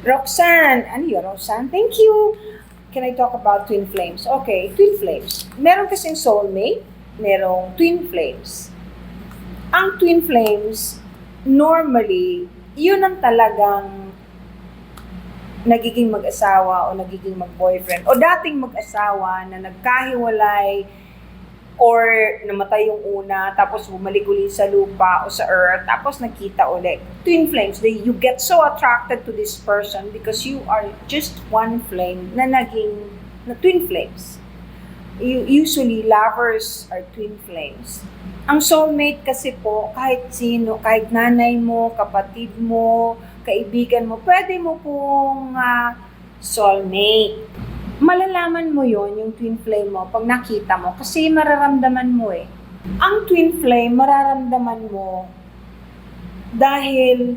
Roxanne, ano yun, Roxanne? Thank you. Can I talk about twin flames? Okay, twin flames. Meron kasing soulmate, merong twin flames. Ang twin flames, normally, yun ang talagang nagiging mag-asawa o nagiging mag-boyfriend o dating mag-asawa na nagkahiwalay or namatay yung una tapos bumalik ulit sa lupa o sa earth tapos nakita ulit. Twin flames, they, you get so attracted to this person because you are just one flame na naging na twin flames. You, usually, lovers are twin flames. Ang soulmate kasi po, kahit sino, kahit nanay mo, kapatid mo, kaibigan mo, pwede mo pong ah, soulmate. Malalaman mo yon yung twin flame mo pag nakita mo kasi mararamdaman mo eh. Ang twin flame, mararamdaman mo dahil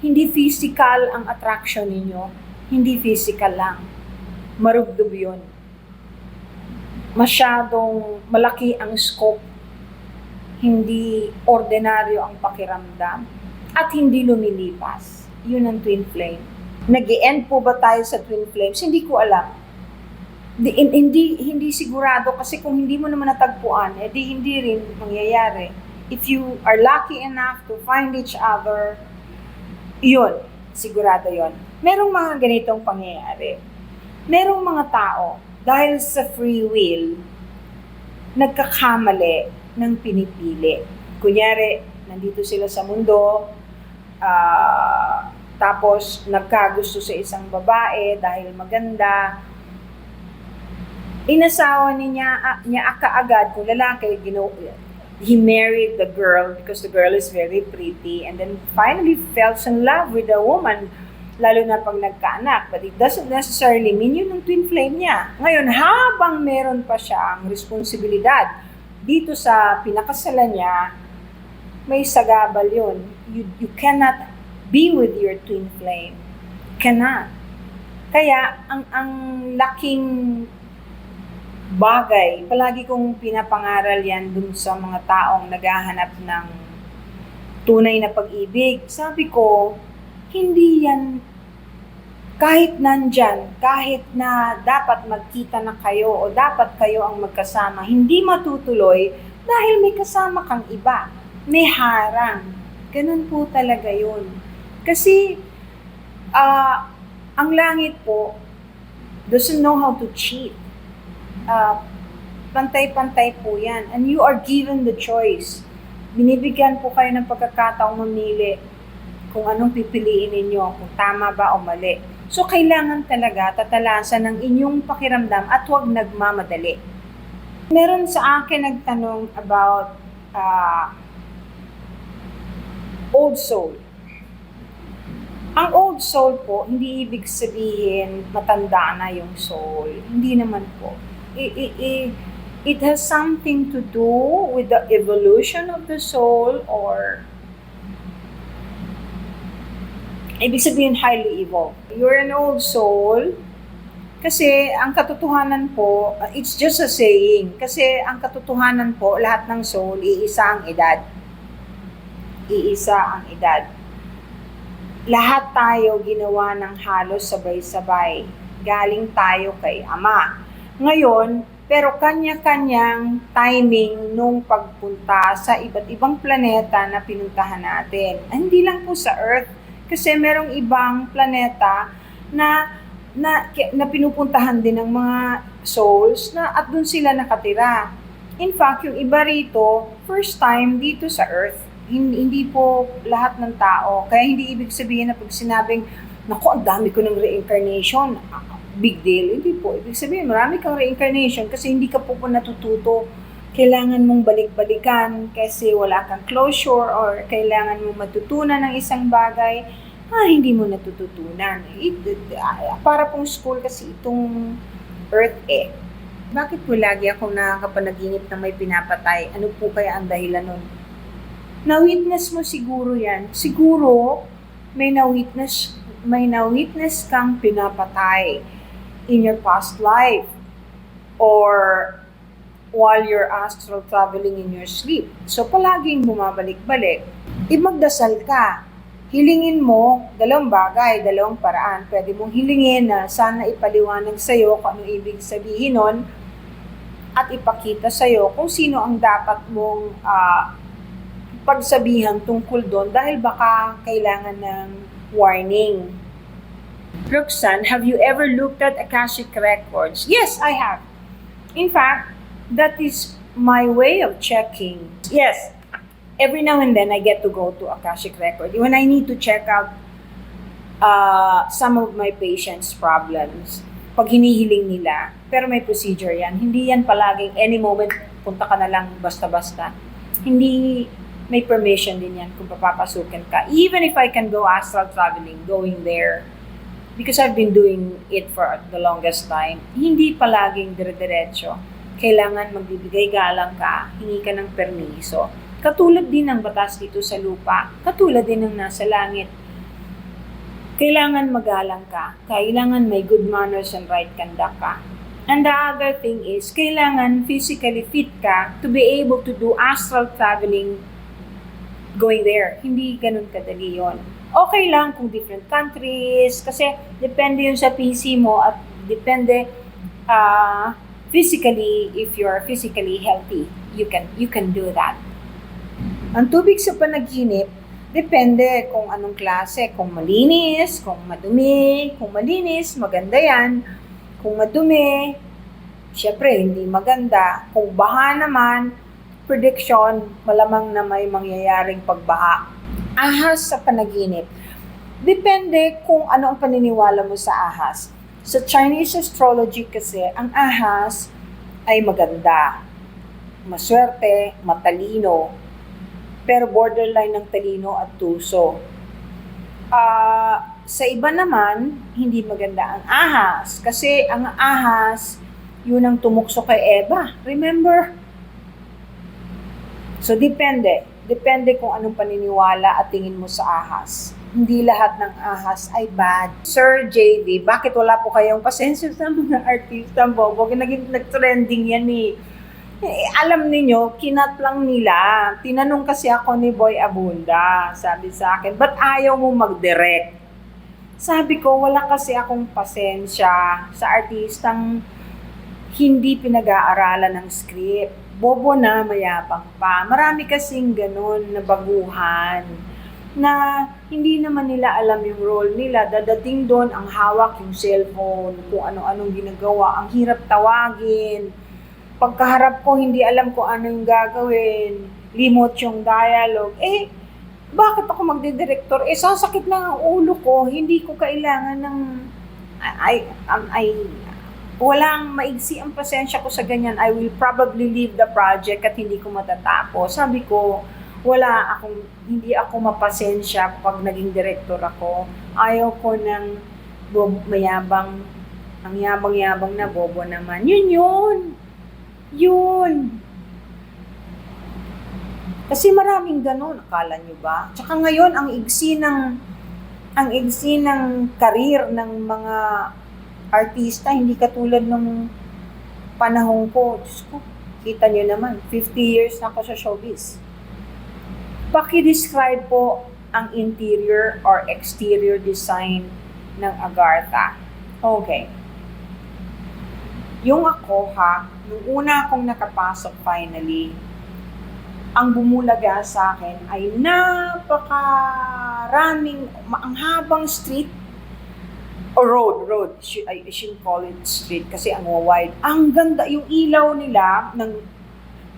hindi physical ang attraction ninyo. Hindi physical lang. Marugdob yun. Masyadong malaki ang scope. Hindi ordinaryo ang pakiramdam. At hindi lumilipas. Yun ang twin flame. nag end po ba tayo sa twin flames? Hindi ko alam. Di, hin- hindi hindi sigurado kasi kung hindi mo naman natagpuan, eh di hindi rin mangyayari. If you are lucky enough to find each other, yun, sigurado yun. Merong mga ganitong pangyayari. Merong mga tao, dahil sa free will, nagkakamali ng pinipili. Kunyari, nandito sila sa mundo, ah, tapos nagkagusto sa isang babae dahil maganda, inasawa niya, niya kaagad kung lalaki, gino, he married the girl because the girl is very pretty and then finally fell in love with the woman lalo na pag nagkaanak. But it doesn't necessarily mean yun ang twin flame niya. Ngayon, habang meron pa siyang responsibilidad dito sa pinakasalan niya, may sagabal yun. You, you cannot be with your twin flame. Cannot. Kaya, ang, ang laking bagay, palagi kong pinapangaral yan dun sa mga taong naghahanap ng tunay na pag-ibig. Sabi ko, hindi yan kahit nandyan, kahit na dapat magkita na kayo o dapat kayo ang magkasama, hindi matutuloy dahil may kasama kang iba. May harang. Ganun po talaga yun. Kasi, ah, ang langit po doesn't know how to cheat. Ah, pantay-pantay po yan. And you are given the choice. Binibigyan po kayo ng pagkakataong mamili kung anong pipiliin ninyo, kung tama ba o mali. So, kailangan talaga tatalasan ng inyong pakiramdam at huwag nagmamadali. Meron sa akin nagtanong about ah, old soul. Ang old soul po, hindi ibig sabihin matanda na yung soul. Hindi naman po. I- i- i- it has something to do with the evolution of the soul or ibig sabihin highly evolved. You're an old soul kasi ang katotohanan po, uh, it's just a saying. Kasi ang katotohanan po, lahat ng soul, iisa ang edad. Iisa ang edad. Lahat tayo ginawa ng halos sabay-sabay. Galing tayo kay Ama. Ngayon, pero kanya-kanyang timing nung pagpunta sa iba't ibang planeta na pinuntahan natin. Ah, Hindi lang po sa Earth, kasi merong ibang planeta na na, na pinupuntahan din ng mga souls na at doon sila nakatira. In fact, yung iba rito, first time dito sa Earth, hindi, hindi po lahat ng tao. Kaya hindi ibig sabihin na pag sinabing, naku, ang dami ko ng reincarnation, big deal. Hindi po. Ibig sabihin, marami kang reincarnation kasi hindi ka po po natututo. Kailangan mong balik-balikan kasi wala kang closure or kailangan mong matutunan ng isang bagay ah, hindi mo natututunan. It, ah, para pong school kasi itong Earth eh. Bakit po lagi ako nakakapanaginip na may pinapatay? Ano po kaya ang dahilan nun? Na-witness mo siguro yan. Siguro may na-witness, may na-witness kang pinapatay in your past life or while you're astral traveling in your sleep. So palaging bumabalik-balik. Eh magdasal ka. hilingin mo dalawang bagay, dalawang paraan. Pwede mong hilingin na sana ipaliwanag sa'yo kung ano ibig sabihin nun at ipakita sa'yo kung sino ang dapat mong ah, pagsabihan tungkol doon dahil baka kailangan ng warning. Roxanne, have you ever looked at Akashic Records? Yes, I have. In fact, that is my way of checking. Yes, every now and then I get to go to Akashic Record when I need to check out uh, some of my patients' problems. Pag hinihiling nila, pero may procedure yan. Hindi yan palaging any moment punta ka na lang basta-basta. Hindi may permission din yan kung papapasukin ka. Even if I can go astral traveling, going there, because I've been doing it for the longest time, hindi palaging dire-diretso. Kailangan magbibigay galang ka, hingi ka ng permiso. Katulad din ng batas dito sa lupa, katulad din ng nasa langit. Kailangan magalang ka, kailangan may good manners and right conduct ka. And the other thing is, kailangan physically fit ka to be able to do astral traveling going there. Hindi ganun kadali yon. Okay lang kung different countries, kasi depende yun sa PC mo at depende ah, physically, if you're physically healthy, you can you can do that. Ang tubig sa panaginip, depende kung anong klase, kung malinis, kung madumi, kung malinis, maganda yan. Kung madumi, syempre hindi maganda. Kung baha naman, prediction, malamang na may mangyayaring pagbaha. Ahas sa panaginip. Depende kung ano ang paniniwala mo sa ahas. Sa Chinese astrology kasi, ang ahas ay maganda, maswerte, matalino, pero borderline ng talino at tuso. Ah, sa iba naman, hindi maganda ang ahas. Kasi ang ahas, yun ang tumukso kay Eva. Remember? So, depende. Depende kung anong paniniwala at tingin mo sa ahas. Hindi lahat ng ahas ay bad. Sir JV, bakit wala po kayong pasensya sa mga artista bobo? Naging nag-trending yan eh. Eh, alam ninyo, kinat lang nila. Tinanong kasi ako ni Boy Abunda. Sabi sa akin, ba't ayaw mo mag-direct? Sabi ko, wala kasi akong pasensya sa artistang hindi pinag-aaralan ng script. Bobo na, mayabang pa. Marami kasing ganun na baguhan na hindi naman nila alam yung role nila. Dadating doon ang hawak yung cellphone, kung ano-anong ginagawa. Ang hirap tawagin. Pagkaharap ko, hindi alam kung ano yung gagawin. Limot yung dialogue. Eh, bakit ako magdidirektor? Eh, sasakit lang ang ulo ko. Hindi ko kailangan ng... Ay, ay, ay walang maigsi ang pasensya ko sa ganyan. I will probably leave the project at hindi ko matatapos. Sabi ko, wala akong, hindi ako mapasensya pag naging director ako. Ayaw ko ng bob, mayabang, ang yabang-yabang na bobo naman. Yun yun. Yun. Kasi maraming ganun, akala nyo ba? Tsaka ngayon, ang igsi ng, ang igsi ng karir ng mga artista, hindi katulad ng panahon ko. Diyos ko, kita nyo naman, 50 years na ako sa showbiz. Paki-describe po ang interior or exterior design ng Agartha. Okay. Yung ako ha, nung una akong nakapasok finally, ang bumulaga sa akin ay napakaraming, ang habang street or road, road. Should, I shouldn't call it street kasi ang wide. Ang ganda, yung ilaw nila, ng,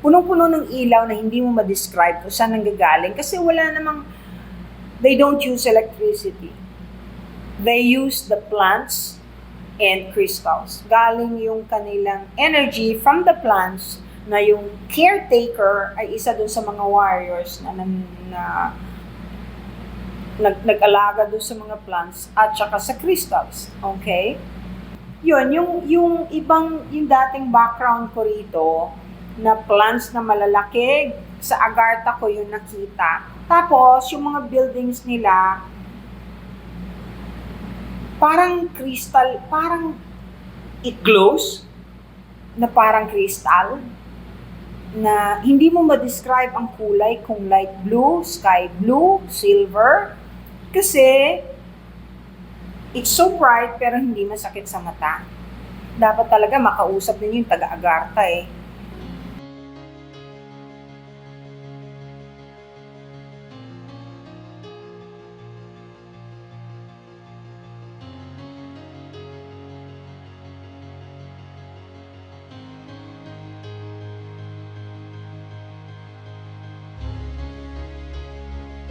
punong-puno ng ilaw na hindi mo ma-describe kung saan nanggagaling kasi wala namang, they don't use electricity. They use the plants and crystals. Galing yung kanilang energy from the plants na yung caretaker ay isa dun sa mga warriors na, na, na nag, nag-alaga doon sa mga plants at saka sa crystals. Okay? Yun, yung, yung ibang, yung dating background ko rito, na plants na malalaki, sa Agartha ko yung nakita. Tapos, yung mga buildings nila, parang crystal, parang it glows, na parang crystal, na hindi mo ma-describe ang kulay kung light blue, sky blue, silver, Kasi, it's so bright pero hindi masakit sa mata. Dapat talaga makausap ninyo yung taga-agarta eh.